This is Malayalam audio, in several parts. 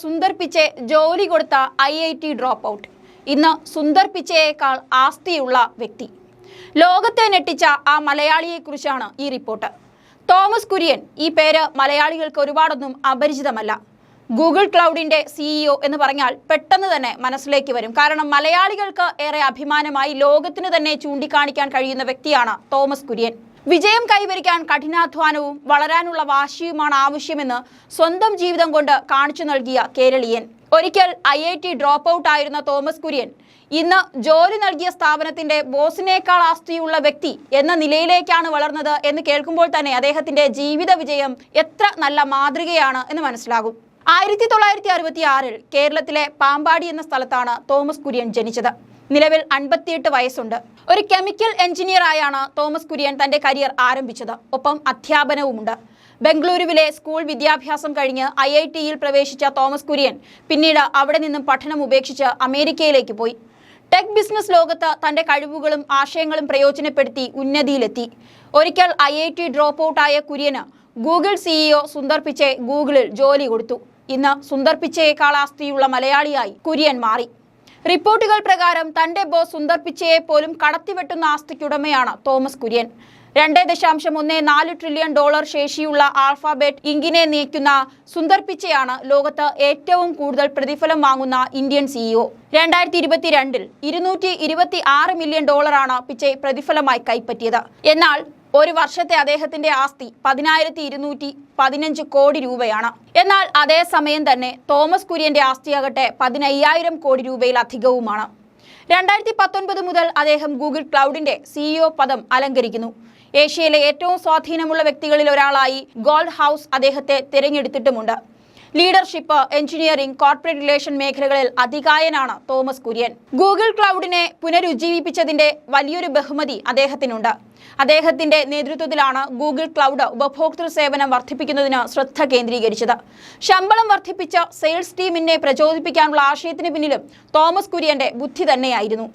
സുന്ദർ പിച്ചെ ജോലി കൊടുത്ത I I T drop out ഇന്ന് സുന്ദർ പിച്ചയേക്കാൾ ആസ്തിയുള്ള വ്യക്തി. ലോകത്തെ ഞെട്ടിച്ച ആ മലയാളിയെക്കുറിച്ചാണ് ഈ റിപ്പോർട്ട്. തോമസ് കുര്യൻ ഈ പേര് മലയാളികൾക്ക് ഒരുപാടൊന്നും അപരിചിതമല്ല. ഗൂഗിൾ ക്ലൗഡിന്റെ സിഇഒ എന്ന് പറഞ്ഞാൽ പെട്ടെന്ന് തന്നെ മനസ്സിലേക്ക് വരും. കാരണം മലയാളികൾക്ക് ഏറെ അഭിമാനമായി ലോകത്തിന് തന്നെ ചൂണ്ടിക്കാണിക്കാൻ കഴിയുന്ന വ്യക്തിയാണ് തോമസ് കുര്യൻ. വിജയം കൈവരിക്കാൻ കഠിനാധ്വാനവും വളരാനുള്ള വാശിയുമാണ് ആവശ്യമെന്ന് സ്വന്തം ജീവിതം കൊണ്ട് കാണിച്ചു നൽകിയ കേരളീയൻ. ഒരിക്കൽ I I T drop out ആയിരുന്ന തോമസ് കുര്യൻ ഇന്ന് ജോലി നൽകിയ സ്ഥാപനത്തിന്റെ ബോസിനേക്കാൾ ആസ്തിയുള്ള വ്യക്തി എന്ന നിലയിലേക്കാണ് വളർന്നത് എന്ന് കേൾക്കുമ്പോൾ തന്നെ അദ്ദേഹത്തിന്റെ ജീവിത വിജയം എത്ര നല്ല മാതൃകയാണ് എന്ന് മനസ്സിലാകും. ആയിരത്തി തൊള്ളായിരത്തി അറുപത്തി ആറിൽ കേരളത്തിലെ പാമ്പാടി എന്ന സ്ഥലത്താണ് തോമസ് കുര്യൻ ജനിച്ചത്. നിലവിൽ അൻപത്തിയെട്ട് വയസ്സുണ്ട്. ഒരു കെമിക്കൽ എഞ്ചിനീയർ ആയാണ് തോമസ് കുര്യൻ തന്റെ കരിയർ ആരംഭിച്ചത്. ഒപ്പം അധ്യാപനവുമുണ്ട്. ബംഗളൂരുവിലെ സ്കൂൾ വിദ്യാഭ്യാസം കഴിഞ്ഞ് ഐ ഐ ടിയിൽ പ്രവേശിച്ച തോമസ് കുര്യൻ പിന്നീട് അവിടെ നിന്നും പഠനം ഉപേക്ഷിച്ച് അമേരിക്കയിലേക്ക് പോയി. ടെക് ബിസിനസ് ലോകത്ത് തന്റെ കഴിവുകളും ആശയങ്ങളും പ്രയോജനപ്പെടുത്തി ഉന്നതിയിലെത്തി. ഒരിക്കൽ ഐ ഐ ടി ഡ്രോപ്പ് ഔട്ടായ കുര്യന് ഗൂഗിൾ സിഇഒ സുന്ദർ പിച്ചെ ഗൂഗിളിൽ ജോലി കൊടുത്തു. ഇന്ന് സുന്ദർ പിച്ചയേക്കാൾ ആസ്തിയുള്ള മലയാളിയായി കുര്യൻ മാറി. റിപ്പോർട്ടുകൾ പ്രകാരം തന്റെ ബോസ് സുന്ദർ പിച്ചയെ പോലും കടത്തിവെട്ടുന്ന ആസ്തിക്കുടമയാണ് തോമസ് കുര്യൻ. രണ്ട് ദശാംശം ഒന്ന് നാല് ട്രില്യൺ ഡോളർ ശേഷിയുള്ള ആൽഫാബെറ്റ് ഇങ്കിനെ നീക്കുന്ന സുന്ദർ പിച്ചയാണ് ലോകത്ത് ഏറ്റവും കൂടുതൽ പ്രതിഫലം വാങ്ങുന്ന ഇന്ത്യൻ സിഇഒ രണ്ടായിരത്തി ഇരുപത്തിരണ്ടിൽ ഇരുന്നൂറ്റി ഇരുപത്തി ആറ് മില്യൺ ഡോളറാണ് പിച്ചെ പ്രതിഫലമായി കൈപ്പറ്റിയത്. എന്നാൽ ഒരു വർഷത്തെ അദ്ദേഹത്തിന്റെ ആസ്തി പതിനായിരത്തി ഇരുന്നൂറ്റി പതിനഞ്ച് കോടി രൂപയാണ്. എന്നാൽ അതേസമയം തന്നെ തോമസ് കുര്യന്റെ ആസ്തിയാകട്ടെ പതിനയ്യായിരം കോടി രൂപയിലധികവുമാണ് രണ്ടായിരത്തി പത്തൊൻപത് മുതൽ അദ്ദേഹം ഗൂഗിൾ ക്ലൗഡിന്റെ സിഇഒ പദം അലങ്കരിക്കുന്നു. ഏഷ്യയിലെ ഏറ്റവും സ്വാധീനമുള്ള വ്യക്തികളിൽ ഒരാളായി ഗോൾഡ് ഹൗസ് അദ്ദേഹത്തെ തിരഞ്ഞെടുത്തിട്ടുമുണ്ട്. ലീഡർഷിപ്പ് എഞ്ചിനീയറിംഗ് കോർപ്പറേറ്റ് റിലേഷൻ മേഖലകളിൽ അധികായനാണ് തോമസ് കുര്യൻ. ഗൂഗിൾ ക്ലൗഡിനെ പുനരുജ്ജീവിപ്പിച്ചതിന്റെ വലിയൊരു ബഹുമതി അദ്ദേഹത്തിനുണ്ട്. അദ്ദേഹത്തിന്റെ നേതൃത്വത്തിലാണ് ഗൂഗിൾ ക്ലൗഡ് ഉപഭോക്തൃ സേവനം വർദ്ധിപ്പിക്കുന്നതിന് ശ്രദ്ധ കേന്ദ്രീകരിച്ചത്. ശമ്പളം വർദ്ധിപ്പിച്ച സെയിൽസ് ടീമിനെ പ്രചോദിപ്പിക്കാനുള്ള ആശയത്തിന് പിന്നിലും തോമസ് കുര്യന്റെ ബുദ്ധി തന്നെയായിരുന്നു.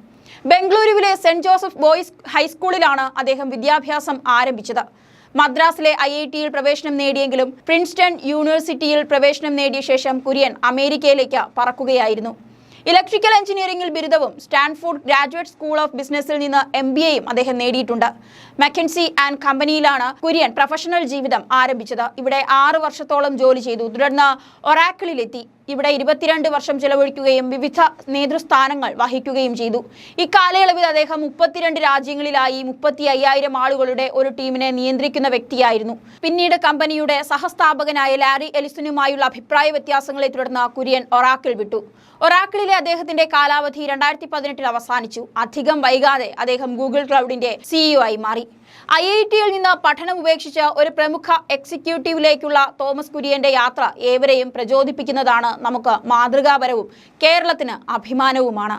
ബംഗളൂരുവിലെ സെന്റ് ജോസഫ് ബോയ്സ് ഹൈസ്കൂളിലാണ് അദ്ദേഹം വിദ്യാഭ്യാസം ആരംഭിച്ചത്. മദ്രാസിലെ ഐ ഐ ടിയിൽ പ്രവേശനം നേടിയെങ്കിലും പ്രിൻസ്റ്റൺ യൂണിവേഴ്സിറ്റിയിൽ പ്രവേശനം നേടിയ ശേഷം കുര്യൻ അമേരിക്കയിലേക്ക് പറക്കുകയായിരുന്നു. ഇലക്ട്രിക്കൽ എഞ്ചിനീയറിംഗിൽ ബിരുദവും സ്റ്റാൻഫോർഡ് ഗ്രാജുവേറ്റ് സ്കൂൾ ഓഫ് ബിസിനസ്സിൽ നിന്ന് എം ബി എയും അദ്ദേഹം നേടിയിട്ടുണ്ട്. മെക്കൻസി ആൻഡ് കമ്പനിയിലാണ് കുര്യൻ പ്രൊഫഷണൽ ജീവിതം ആരംഭിച്ചത്. ഇവിടെ ആറ് വർഷത്തോളം ജോലി ചെയ്തു. തുടർന്ന് ഒറാക്കിളിലെത്തി. ഇവിടെ ഇരുപത്തിരണ്ട് വർഷം ചെലവഴിക്കുകയും വിവിധ നേതൃസ്ഥാനങ്ങൾ വഹിക്കുകയും ചെയ്തു. ഇക്കാലയളവിൽ അദ്ദേഹം മുപ്പത്തിരണ്ട് രാജ്യങ്ങളിലായി മുപ്പത്തി അയ്യായിരം ആളുകളുടെ ഒരു ടീമിനെ നിയന്ത്രിക്കുന്ന വ്യക്തിയായിരുന്നു. പിന്നീട് കമ്പനിയുടെ സഹസ്ഥാപകനായ ലാരി എലിസനുമായുള്ള അഭിപ്രായ വ്യത്യാസങ്ങളെ തുടർന്ന് കുര്യൻ ഒറാക്കിൾ വിട്ടു. ഒറാക്കിളിലെ അദ്ദേഹത്തിന്റെ കാലാവധി രണ്ടായിരത്തി പതിനെട്ടിൽ അവസാനിച്ചു. അധികം വൈകാതെ അദ്ദേഹം ഗൂഗിൾ ക്ലൗഡിന്റെ സിഇഒ ആയി മാറി. ഐ ഐ ടിയിൽ നിന്ന് പഠനം ഉപേക്ഷിച്ച ഒരു പ്രമുഖ എക്സിക്യൂട്ടീവിലേക്കുള്ള തോമസ് കുര്യന്റെ യാത്ര ഏവരെയും പ്രചോദിപ്പിക്കുന്നതാണ് നമുക്ക് മാതൃകാപരവും കേരളത്തിന് അഭിമാനവുമാണ്.